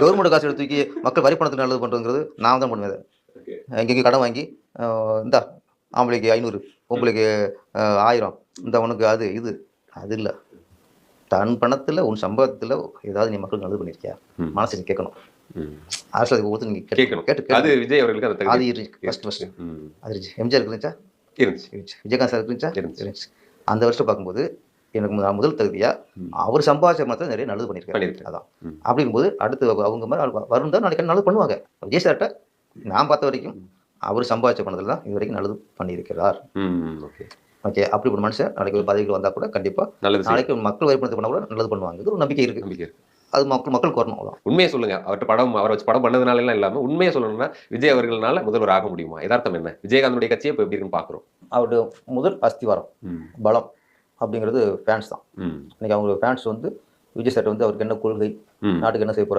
Government காசு எடுத்து தூக்கி மக்கள் வரி பணத்துக்கு நல்லது பண்ணுறதுங்கிறது நான் தான் பண்ணுவேன். எங்கெங்கே கடன் வாங்கி இந்தா ஆம்பளைக்கு ஐநூறு அஹ், ஆயிரம் இந்த உனக்கு அது இது. அது இல்லை. தன் பணத்தில் உன் சம்பளத்தில் ஏதாவது நீ மக்களுக்கு நல்லது பண்ணியிருக்கியா. மனசு கேட்கணும். அரசு ஒருத்தர் நீங்கள் கேட்கணும். கேட்டு அது விஜய் அவர்களுக்கு அது இருந்துச்சு ஃபஸ்ட் ஃபஸ்ட். அது இருந்துச்சு. எம்ஜிஆர் இருந்துச்சா? இருந்துச்சு. இருந்துச்சு. விஜயகாந்த் சார் இருந்துச்சு. இருந்துச்சு. அந்த வருஷம் பார்க்கும்போது எனக்கு முதல் தகுதியா? ம். அவர் சம்பாதிச்ச மரத்தில் நிறைய நல்லது பண்ணியிருக்காரு. அதான். அப்படிங்கும்போது அடுத்து அவ- அவங்க மாதிரி வரும் தான் நாளைக்கு நல்லது பண்ணுவாங்க. விஜய் சார்ட்ட நான் பார்த்த வரைக்கும் அவர் சம்பாதிச்ச பணத்தில் தான் இது வரைக்கும் நல்லது பண்ணியிருக்கிறார். ஓகே. ஓகே. அப்படி ஒரு மனுஷன் நாளைக்கு ஒரு பதவிக்கு வந்தால் கூட கண்டிப்பாக நல்லது. நாளைக்கு மக்கள் வரி பணத்தை பண்ணால் கூட நல்லது பண்ணுவாங்க ஒரு நம்பிக்கை இருக்குது நம்பிக்கை இருக்கு. அது மக்கள் மக்களுக்கு வரணும் அவ்வளோ உண்மையை சொல்லுங்க. அவர்கிட்ட படம் அவரை வச்சு படம் பண்ணதுனால எல்லாம் இல்லாம உண்மையை சொல்லணும்னா விஜய் அவர்களால முதல்வர் ஆக முடியுமா? யதார்த்தம் என்ன? விஜயகாந்தனுடைய கட்சியை இப்போ எப்படி இருக்குன்னு பாக்குறோம். அவருடைய முதல் அஸ்திவாரம். பலம். அப்படிங்கிறது ஃபேன்ஸ் தான். இன்னைக்கு அவங்க ஃபேன்ஸ் வந்து விஜய் சார் வந்து அவருக்கு என்ன கொள்கை. நாட்டுக்கு என்ன செய்ய போறாரு